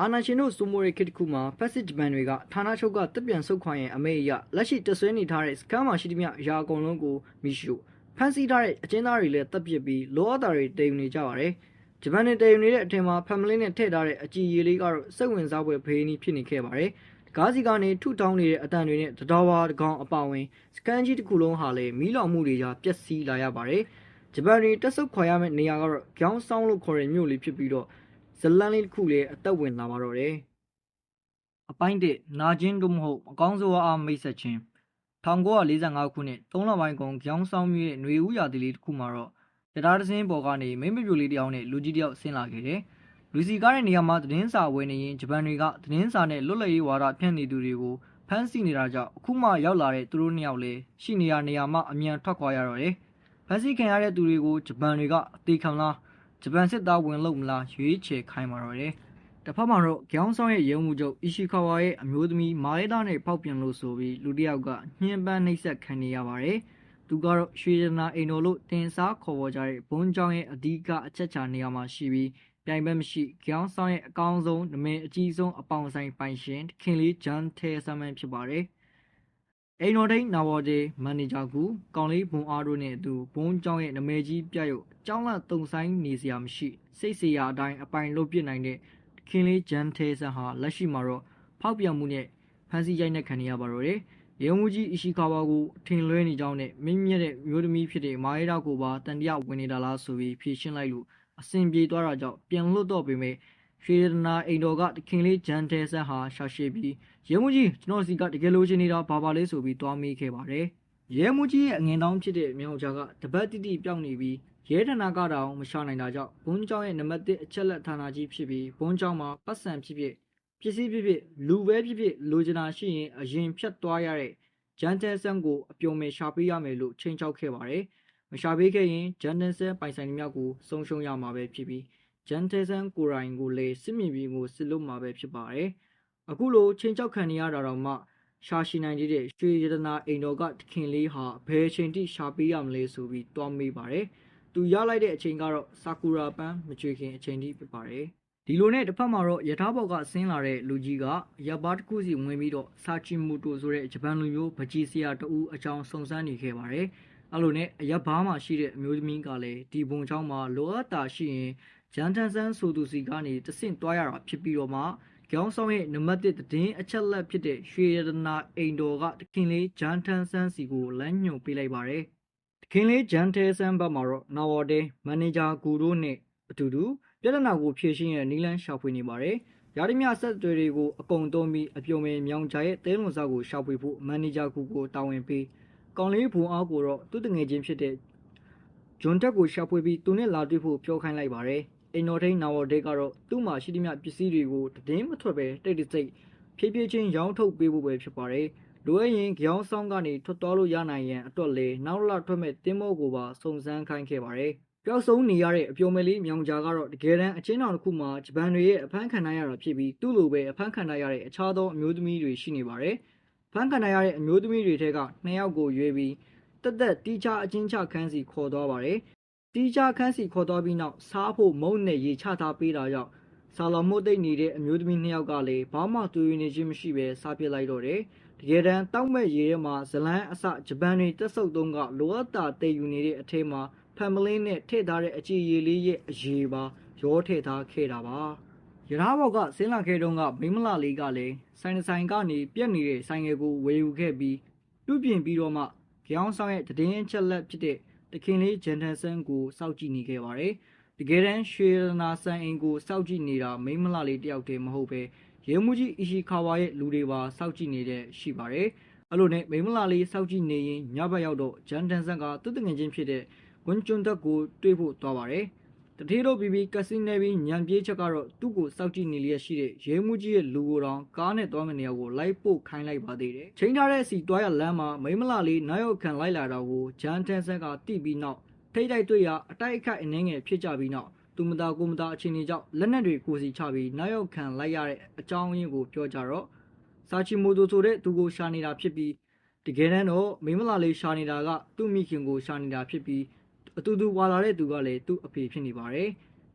အာနာရှင်တို့စိုးမိုးတဲ့ခေတ်တစ်ခုမှာဖက်စစ်ဂျပန်တွေကဌာနချုပ်ကတပ်ပြန်ဆုတ်ခွာရင်အမေအရလက်ရှိတဆွဲနေထားတဲ့စကမ်းမှာရှိသမျှအရာအကုန်လုံးကိုမိရှုဖန်ဆီးထားတဲ့အကျဉ်းသားတွေလည်းတပ်ပစ်ပြီးလောအပ်တာတွေတည်ယူနေကြပါတယ်ဂျပန်နဲ့တည်ယူနေတဲ့အထင်မှာဖမ်မလီနဲ့ထည့်ထားတဲ့အကြည်ရည်လေးကတော့စိတ်ဝင်စားဖွယ်ဖေးနီးဖြစ်နေခဲ့ပါတယ်ကားစီကနေထုထောင်းနေတဲ့အတန်တွေနဲ့တတော်ဝါတကောင်အပါဝင်စကန်ကြီးတစ်ခုလုံးဟာလည်းမီးလောင်မှုတွေကြားပျက်စီးလာရပါတယ်ဂျပန်တွေတက်ဆုတ်ခွာရမယ့်နေရာကတော့ကြောင်းဆောင်လို့ခေါ်တဲ့မြို့လေးဖြစ်ပြီးတော့ ဇလန်းလေးတစ်ခုလည်းအသက်ဝင်လာပါတော့တယ်။အပိုင်းတစ်နာကျင်တို့မဟုတ်အကောင်းဆုံးအားမိတ်ဆက်ခြင်း1945ခုနှစ်3လပိုင်းကုန်ကြောင်းဆောင်မြရဲ့ຫນွေဦးရာသီလေးတစ်ခုမှာတော့တရားတစင်းပေါ်ကနေမိမ့်မပြိုလေးတစ်ယောက်နဲ့လူကြီးတစ်ယောက်ဆင်းလာခဲ့တယ်။လူစီကားတဲ့နေရာမှာသတင်းစာဝယ်နေရင်ဂျပန်တွေကသတင်းစာနဲ့လွတ်လပ်ရေးဝါဒဖြန့်နေသူတွေကိုဖမ်းဆီးနေတာကြောင့်အခုမှရောက်လာတဲ့သူတို့နှစ်ယောက်လည်းရှိနေရနေရာမှာအမြန်ထွက်ခွာရတော့တယ်။ဖမ်းဆီးခံရတဲ့သူတွေကိုဂျပန်တွေကအသေးခံလား ဂျပန်စစ်သားဝင်လို့မလားရွေးချယ်ခိုင်းပါတော့တယ်။တစ်ဖက်မှာတော့ကျောင်းဆောင်ရဲ့ရုံမှုချုပ်အီရှီကာဝါရဲ့အမျိုးသမီးမာရဲတာနဲ့ပေါက်ပြန်လို့ဆိုပြီးလူတစ်ယောက်ကညှဉ်းပန်းနှိပ်စက်ခံနေရပါတယ်။သူကတော့ရွှေရနာအိမ်တော်လို့တင်စားခေါ်ပေါ်ကြတဲ့ဘုံကျောင်းရဲ့အဓိကအချက်ချာနေရာမှာရှိပြီးပြိုင်ဘက်မရှိကျောင်းဆောင်ရဲ့အကောင်းဆုံးနမင်အကြီးဆုံးအပေါင်ဆိုင်ပိုင်ရှင်ခင်လေးဂျန်ထဲဆမ်မန်ဖြစ်ပါတယ်။ အိမ်တော်ဒိန်နာဝေါ်ဂျေမန်နေဂျာကူကောင်လေးဘွန်အားတို့နဲ့အတူဘွန်ကျောင်းရဲ့နာမည်ကြီးပြရုပ်ကျောင်းလတုံဆိုင်နေစရာမရှိစိတ်စရာအတိုင်းအပိုင်လုပ်ပြနိုင်တဲ့ခင်လေးဂျန်သေးဆန်ဟာလက်ရှိမှာတော့ဖောက်ပြန်မှုနဲ့ဖန်စီရိုက်နှက်ခံနေရပါတော့တယ်။ရေမှုကြီးအရှိကာဝါကိုထင်လွဲနေကြောင်းနဲ့မင်းမြတ်တဲ့မျိုးသမီးဖြစ်တဲ့မာရီရာကိုပါတန်တရားဝင်နေတာလားဆိုပြီးဖြေရှင်းလိုက်လို့အဆင်ပြေသွားတာကြောင့်ပြန်လွတ်တော့ပေမဲ့ ရွှေရတနာအိမ်တော်ကတခင်လေးဂျန်သေးဆန်ဟာရှာရှည်ပြီးရဲမှုကြီးကျွန်တော်စီကတကယ်လို့ချင်နေတာဘာပါလဲဆိုပြီးတွားမိခဲ့ပါတယ်။ရဲမှုကြီးရဲ့အငင်တောင်းဖြစ်တဲ့မြောင်ချာကတပတ်တိတိပြောင်းနေပြီးရဲဌာနကတောင်မရှာနိုင်တာကြောင့်ဘုန်းကျောင်းရဲ့နံပါတ်1အချက်လက်ဌာနကြီးဖြစ်ပြီးဘုန်းကျောင်းမှာပတ်စံဖြစ်ဖြစ်ပစ္စည်းဖြစ်ဖြစ်လူပဲဖြစ်ဖြစ်လိုချင်တာရှိရင်အရင်ဖြတ်သွားရတဲ့ဂျန်တဲဆန်ကိုအပြုံမဲ့ရှာပေးရမယ်လို့ချိန်ချောက်ခဲ့ပါတယ်။မရှာပေးခဲ့ရင်ဂျန်တဲဆန်ပိုင်ဆိုင်မှုကိုဆုံးရှုံးရမှာပဲဖြစ်ပြီး ဂျန်တဲဆန်ကိုရိုင်ကိုလည်းစစ်မြေပြင်ကိုစစ်လို့မှာပဲဖြစ်ပါတယ်။အခုလိုချင်းချောက်ခံနေရတာတော့မှရှာရှိနိုင်သေးတဲ့ရွှေရတနာအိမ်တော်ကတခင်လေးဟာဘယ်အချိန်ထိရှာပေးရမလဲဆိုပြီးတွားမေးပါတယ်။သူရလိုက်တဲ့အချိန်ကတော့ဆာကူရာပန်းမချွေခင်အချိန်ထိဖြစ်ပါတယ်။ဒီလိုနဲ့တစ်ဖက်မှာတော့ယထာဘော်ကဆင်းလာတဲ့လူကြီးကရပ်ပါတစ်ခုစီဝင်ပြီးတော့ဆာချီမူတိုဆိုတဲ့ဂျပန်လူမျိုးဗကြီးဆရာတဦးအကြောင်းစုံစမ်းနေခဲ့ပါတယ်။အဲ့လိုနဲ့အရပ်ဘားမှာရှိတဲ့အမျိုးသမီးကလည်းဒီဘုံချောင်းမှာလိုအပ်တာရှိရင် ဂျန်တန်ဆန်းဆိုသူစီကနေတဆင့်တွားရတာဖြစ်ပြီးတော့မှကျောင်းဆောင်ရဲ့နံပါတ်1သတင်းအချက်လက်ဖြစ်တဲ့ရွှေရတနာအိမ်တော်ကတခင်လေးဂျန်ထန်ဆန်းစီကိုလမ်းညွှန်ပေးလိုက်ပါတယ်။တခင်လေးဂျန်ထဲဆန်းဘက်မှာတော့နာဝေါ်တဲမန်နေဂျာကူတို့နဲ့အတူတူပြဿနာကိုဖြေရှင်းရတဲ့နီလန်းရှာဖွေနေပါတယ်။ရာထမြဆက်တွေတွေကိုအကုန်သုံးပြီးအပြုံမဲ့မြောင်ချာရဲ့တဲလွန်စောက်ကိုရှာဖွေဖို့မန်နေဂျာကူကိုတာဝန်ပေးကောင်လေးဘုံအားကိုတော့သူ့တငယ်ချင်းဖြစ်တဲ့ဂျွန်တက်ကိုရှာဖွေပြီးသူနဲ့လာတွေ့ဖို့ပြောခိုင်းလိုက်ပါတယ်။ အိမ်တော်ထိန်နာဝဒေးကတော့သူ့မှာရှိသမျှပစ္စည်းတွေကိုတည်င်းမထွက်ပဲတိတ်တိတ်စိတ်ဖြည်းဖြည်းချင်းရောင်းထုတ်ပေးဖို့ပဲဖြစ်ပါတယ်။လိုအပ်ရင်ကြောင်းဆောင်ကနေထွက်သွားလို့ရနိုင်ရန်အတွက်လေနောက်လထွက်မဲ့တင်းမောကိုပါစုံစမ်းခိုင်းခဲ့ပါတယ်။ပျောက်ဆုံးနေရတဲ့အပြုံမဲ့လေးမြောင်ကြားကတော့တကယ်တမ်းအချင်းတော်တစ်ခုမှာဂျပန်တွေရဲ့အဖမ်းခံနိုင်ရတာဖြစ်ပြီးသူ့လိုပဲအဖမ်းခံနိုင်ရတဲ့အခြားသောအမျိုးသမီးတွေရှိနေပါတယ်။ဖမ်းခံနိုင်ရတဲ့အမျိုးသမီးတွေထဲကနှစ်ယောက်ကိုရွေးပြီးတက်တက်တီးခြားအချင်းချခန်းစီခေါ်သွားပါတယ်။ တီးခြားခန်းစီခေါ်သွားပြီးနောက်စားဖို့မုန့်နဲ့ရေချထားပေးတာကြောင့်ဆာလာမို့သိမ့်နေတဲ့အမျိုးသမီးနှစ်ယောက်ကလည်းဘာမှတူရနေခြင်းမရှိပဲစားပြစ်လိုက်တော့တယ်။တကယ်တမ်းတောက်မဲ့ရေထဲမှာဇလန်းအစဂျပန်တွေတက်ဆုပ်သုံးကလိုအပ်တာတည်ယူနေတဲ့အထဲမှာဖမ်မလင်းနဲ့ထည့်ထားတဲ့အကြည်ရည်လေးရဲ့အရေးပါရောထည့်ထားခဲ့တာပါ။ရထားဘော်ကဆင်းလာခဲ့တုန်းကမိမလာလေးကလည်းဆိုင်တစ်ဆိုင်ကနေပြက်နေတဲ့ဆိုင်ငယ်ကိုဝယ်ယူခဲ့ပြီးပြုပြင်ပြီးတော့မှကြောင်းဆောင်ရဲ့တည်င်းချက်လက်ဖြစ်တဲ့ တခင်လေးဂျန်တန်ဆန်ကိုစောင့်ကြည့်နေခဲ့ပါတယ်။တကယ်တမ်းရွှေရတနာဆန်အိမ်ကိုစောင့်ကြည့်နေတာမိန်းမလာလေးတယောက်တည်းမဟုတ်ပဲရဲမှုကြီးအီရှီခါဝါရဲ့လူတွေပါစောင့်ကြည့်နေတဲ့ရှိပါတယ်။အဲ့လိုနဲ့မိန်းမလာလေးစောင့်ကြည့်နေရင်ညဘက်ရောက်တော့ဂျန်တန်ဆန်ကသူ့တငယ်ချင်းဖြစ်တဲ့ဝန်ကျွန်းတက်ကိုတွေ့ဖို့သွားပါတယ်။ တထေးတို့ပြီးပြီးကက်စီနေပြီးညံပြေးချက်ကတော့သူ့ကိုစောင့်ကြည့်နေလျက်ရှိတဲ့ရဲမှုကြီးရဲ့လူကိုတောင်ကားနဲ့သွားမယ့်နေရာကိုလိုက်ပို့ခိုင်းလိုက်ပါသေးတယ်။ချိန်ထားတဲ့အစီတွားရလမ်းမှာမိန်းမလာလေးနောက်ရောက်ခံလိုက်လာတော့ကိုဂျန်တန်ဆန်ကတိပြီးနောက်ထိတ်တိုက်တွေ့ရအတိုက်အခိုက်အနှင်းငယ်ဖြစ်ကြပြီးနောက်သူမသားကိုမသားအချင်းကြီးကြောင့်လက်နက်တွေကိုစီချပြီးနောက်ရောက်ခံလိုက်ရတဲ့အကြောင်းရင်းကိုပြောကြတော့စာချီမိုတိုဆိုတဲ့သူကိုရှာနေတာဖြစ်ပြီးတကယ်တမ်းတော့မိန်းမလာလေးရှာနေတာကသူ့မိခင်ကိုရှာနေတာဖြစ်ပြီး အတူတူဝါလာတဲ့သူကလည်းသူ့အဖေဖြစ်နေပါတယ်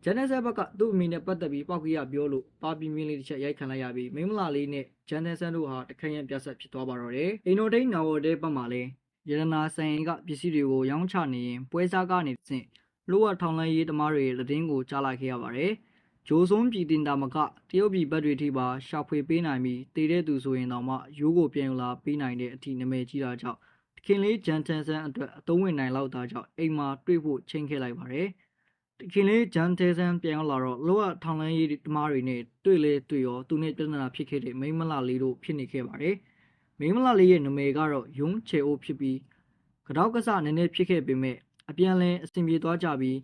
ဂျန်နယ်ဆန်ဘက်ကသူ့အမိနဲ့ပတ်သက်ပြီးပောက်ကြီးရပြောလို့ပါပီမင်းလေးတစ်ချက်ရိုက်ခံလိုက်ရပြီးမိန်းမလာလေးနဲ့ဂျန်နယ်ဆန်တို့ဟာတခက်ရန်ပြတ်ဆက်ဖြစ်သွားပါတော့တယ်အိမ်တော်ဒိန်းနာဝတဲ့ဘက်မှာလည်းရတနာဆိုင်ကပစ္စည်းတွေကိုရောင်းချနေရင်ပွဲစားကနေတစ်ဆင့်လိုအပ်ထောင်လန်းရေးသမားတွေရဲ့လက်င်းကိုကြားလိုက်ခဲ့ရပါတယ်ဂျိုးစုံပြည်တင်တာမကတရုတ်ပြည်ဘက်တွေထိပါရှာဖွေပေးနိုင်ပြီးတည်တဲ့သူဆိုရင်တော့မှရိုးကိုပြန်ယူလာပေးနိုင်တဲ့အထိနာမည်ကြီးတာကြောင့်တ ခင်လေးဂျန်တန်ဆန်အတွက်အသုံးဝင်နိုင်လောက်တာကြောင့်အိမ်မှာတွေ့ဖို့ချိန်ခဲ့လိုက်ပါတယ်တခင်လေးဂျန်တဲဆန်ပြန်ရောက်လာတော့လောကထောင်လန်းရေးသမားတွေနဲ့တွေ့လေတွေ့ရောသူနဲ့ပြဿနာဖြစ်ခဲ့တဲ့မိန်းမလာလေးတို့ဖြစ်နေခဲ့ပါတယ်မိန်းမလာလေးရဲ့နာမည်ကတော့ယုံချေအိုးဖြစ်ပြီးကတော့ကစားနည်းနည်းဖြစ်ခဲ့ပေမဲ့အပြန်လင်းအဆင်ပြေသွားကြပြီး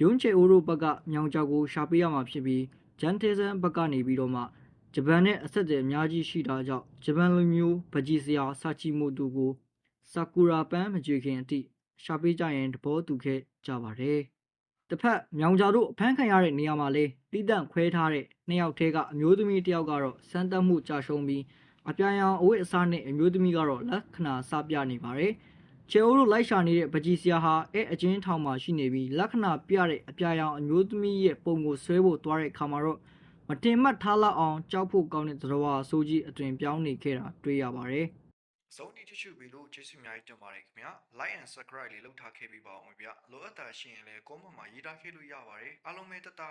ယုံချေအိုတို့ဘက်ကမြောင်ကြောက်ကိုရှာပေးရမှာဖြစ်ပြီးဂျန်တေဆန်ဘက်ကနေပြီးတော့မှဂျပန်နဲ့အဆက်အသွယ်အများကြီးရှိတာကြောင့်ဂျပန်လူမျိုးဗကြီးစရာစာချီမိုတူကို ဆာကူရာပန်းမကြွေခင်အထိရှာပေးကြရင်တဘောတူခဲ့ကြပါတယ်။တစ်ဖက်မြောင်ကြောက်တို့အဖမ်းခံရတဲ့နေရာမှာလေတိတန့်ခွဲထားတဲ့နှစ်ယောက်ထဲကအမျိုးသမီးတစ်ယောက်ကတော့စမ်းသပ်မှုကြာရှုံးပြီးအပြာရောင်အဝတ်အစားနဲ့အမျိုးသမီးကတော့လက္ခဏာစပြနေပါတယ်။ချေအိုးတို့လိုက်ရှာနေတဲ့ပကြီးစရာဟာအဲအချင်းထောင်မှာရှိနေပြီးလက္ခဏာပြတဲ့အပြာရောင်အမျိုးသမီးရဲ့ပုံကိုဆွဲဖို့သွားတဲ့အခါမှာတော့မတင်မှတ်ထားလောက်အောင်ကြောက်ဖို့ကောင်းတဲ့သတော်ဝါဆိုးကြီးအသွင်ပြောင်းနေခဲ့တာတွေ့ရပါတယ် စုံတီတ िश ူပြီလို့ကျေးဇူးအများကြီးတင်ပါတယ်ခင်ဗျာ like and subscribe လေးလုပ်ထားခဲ့ပြီးပါအောင်ဗျာလိုအပ်တာရှိရင်လည်း comment မှာရေးထားခဲ့လို့ရပါတယ်အားလုံးပဲတတာ